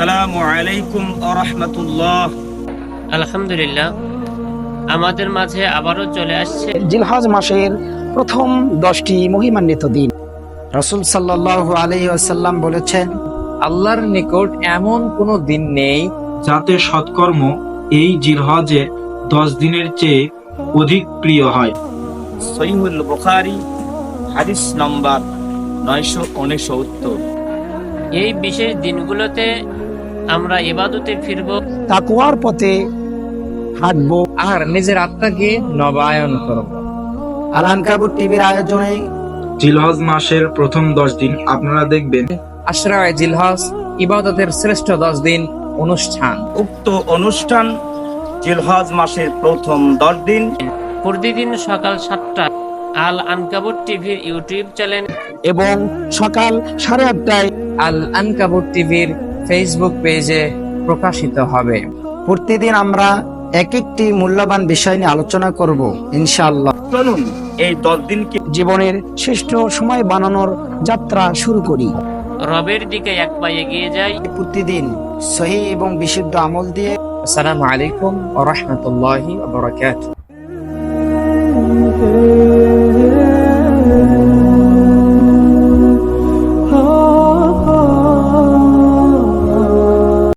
আলাইকুম আরহামতুল্লাহ আলহামদুলিল্লাহ। আমাদের মাঝে আবারও চলে আসছে জিলহাজ মাসের প্রথম দশটি মহিমান্বিত দিন। রসুল সাল্লাহ আলাইসাল্লাম বলেছেন আল্লাহর নিকট এমন কোনো দিন নেই যাতে সৎকর্ম এই জিলহজের দশ দিনের চেয়ে অধিক প্রিয় হয়। সহিমুল বুখারি হাদিস নম্বর নয়শো উনসত্তর। এই বিশেষ দিনগুলোতে আমরা ইবাদতে ফিরব। তাকুয়ার পথে হাঁটবো। আর নিজের আত্মাকে নবায়ন করব। আলান কাবুর টিভির আয়োজনে জিলহজ মাসের প্রথম দশ দিন আপনারা দেখবেন আশরায় জিলহজ ইবাদতের শ্রেষ্ঠ দশ দিন অনুষ্ঠান। উক্ত অনুষ্ঠান জিলহজ মাসের প্রথম দশ দিন। প্রতিদিন সকাল সাতটা আল আনকাবুর টিভির ইউটিউব চ্যানেল। এবং সকাল সাড়ে আটটায় আল আনকাবুর টিভির ফেসবুক পেজে প্রকাশিত হবে। প্রতিদিন আমরা এক একটি মূল্যবান বিষয় নিয়ে আলোচনা করব ইনশাআল্লাহ। চলুন এই দশ দিনকে জীবনের শ্রেষ্ঠ সময় বানানোর যাত্রা শুরু করি। রবের দিকে এক পা এগিয়ে যাই। প্রতিদিন সহি এবং বিশুদ্ধ আমল দিয়ে। আসসালামু আলাইকুম ওয়া রাহমাতুল্লাহি ওয়া বারাকাতুহু।